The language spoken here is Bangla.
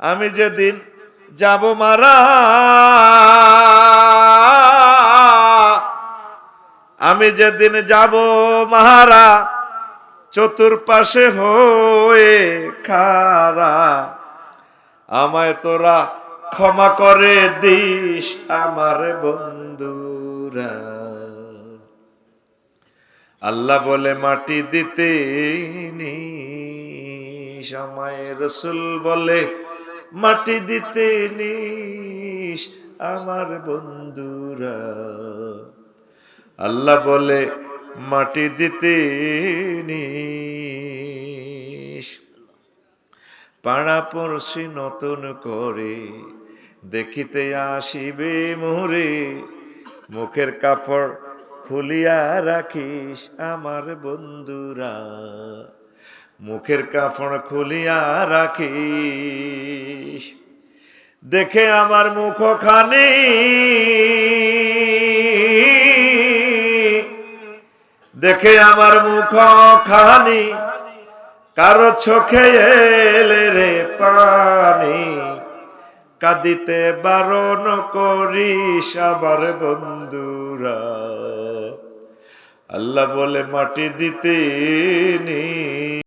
আমি যেদিন যাব মারা, আমি যেদিন যাব মাহারা, চতুর্পাশে হয়ে খারা। আমায় তোরা ক্ষমা করে দিস আমার বন্ধুরা। আল্লাহ বলে, মাটি দিতে নিস। আমায় রসুল বলে মাটি দিতে নিস আমার বন্ধুরা। আল্লাহ বলে, মাটি দিতে নিস। পাড়া পড়শি নতুন করে, দেখিতে আসিবে মোরে। মুখের কাপড় খুলিয়া রাখিস আমার বন্ধুরা। মুখের কাপড় খুলিয়া রাখিস দেখে আমার মুখ খানি দেখে আমার মুখ খানি কারও চোখে এলে রে পানি। কাঁদিতে বারণ করিস আবার বন্ধুরা। আল্লাহ বলে মাটি দিতে নি।